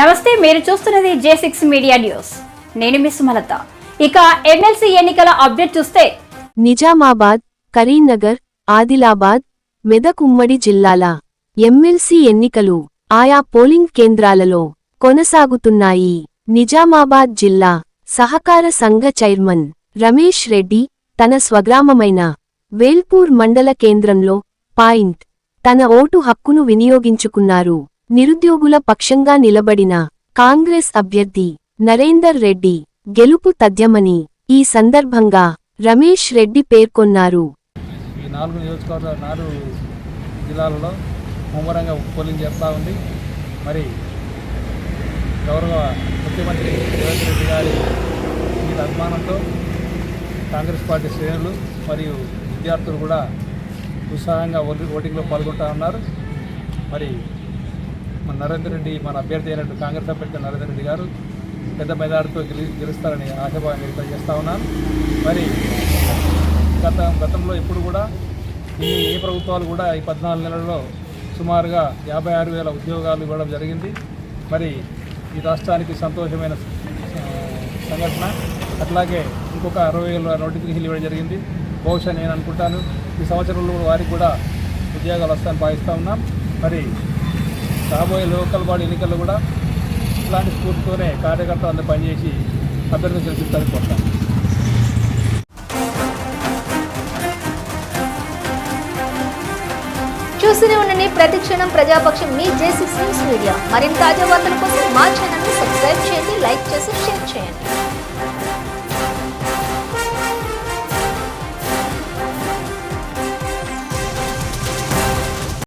నమస్తే మీరు చూస్తున్నది జే సిక్స్ మీడియా న్యూస్ నేను మిస్ సుమలత. ఇక ఎమ్మెల్సీ ఎన్నికల అప్డేట్ చూస్తే నిజామాబాద్ కరీంనగర్ ఆదిలాబాద్ మెదక్ ఉమ్మడి జిల్లాల ఎమ్మెల్సీ ఎన్నికలు ఆయా పోలింగ్ కేంద్రాలలో కొనసాగుతున్నాయి. నిజామాబాద్ జిల్లా సహకార సంఘ చైర్మన్ రమేష్ రెడ్డి తన స్వగ్రామమైన వేల్పూర్ మండల కేంద్రంలో పాయింట్ తన ఓటు హక్కును వినియోగించుకున్నారు. నిరుద్యోగుల పక్షంగా నిలబడిన కాంగ్రెస్ అభ్యర్థి నరేందర్ రెడ్డి గెలుపు తథ్యమని ఈ సందర్భంగా రమేష్ రెడ్డి పేర్కొన్నారు. ఈ నాలుగు నియోజకవర్గ నాలుగు జిల్లాలలో ముమ్మరంగా పోలింగ్ చేస్తూ ఉంది. మరి గౌరవ ముఖ్యమంత్రి రేవంత్ రెడ్డి గారి మీద అభిమానంతో కాంగ్రెస్ పార్టీ శ్రేణులు మరియు విద్యార్థులు కూడా ఉత్సాహంగా ఓటింగ్లో పాల్గొంటూ ఉన్నారు. మరి మన నరేందర్ రెడ్డి మన అభ్యర్థి అయినట్టు కాంగ్రెస్ అభ్యర్థి నరేందర్ రెడ్డి గారు పెద్ద మెజార్టీతో గెలి గెలుస్తారని ఆశాభావం వ్యక్తం చేస్తూ ఉన్నాను మరి గత గతంలో ఎప్పుడు కూడా ఈ ఏ ప్రభుత్వాలు కూడా ఈ పద్నాలుగు నెలల్లో సుమారుగా యాభై ఆరు వేల ఉద్యోగాలు ఇవ్వడం జరిగింది. మరి ఈ రాష్ట్రానికి సంతోషమైన సంఘటన. అట్లాగే ఇంకొక అరవై వేల నోటిఫికేషన్ ఇవ్వడం జరిగింది. బహుశా నేను అనుకుంటాను ఈ సంవత్సరంలో వారికి కూడా ఉద్యోగాలు వస్తాయని భావిస్తూ ఉన్నాం. మరి రాబోయే లోకల్ బాడీ ఎన్నికల్లో కూడా ఇలాంటి స్ఫూర్తితోనే కార్యకర్తలు అందరూ పనిచేసి అభ్యర్థులు గెలిపిస్తారని కోరుతాను. చూస్తూనే ఉండండి ప్రతి క్షణం ప్రజాపక్షం మీ జే న్యూస్ మీడియా. మరింత తాజా వార్తల కోసం మా ఛానల్ని సబ్స్క్రైబ్ చేయండి లైక్ చేసి షేర్ చేయండి.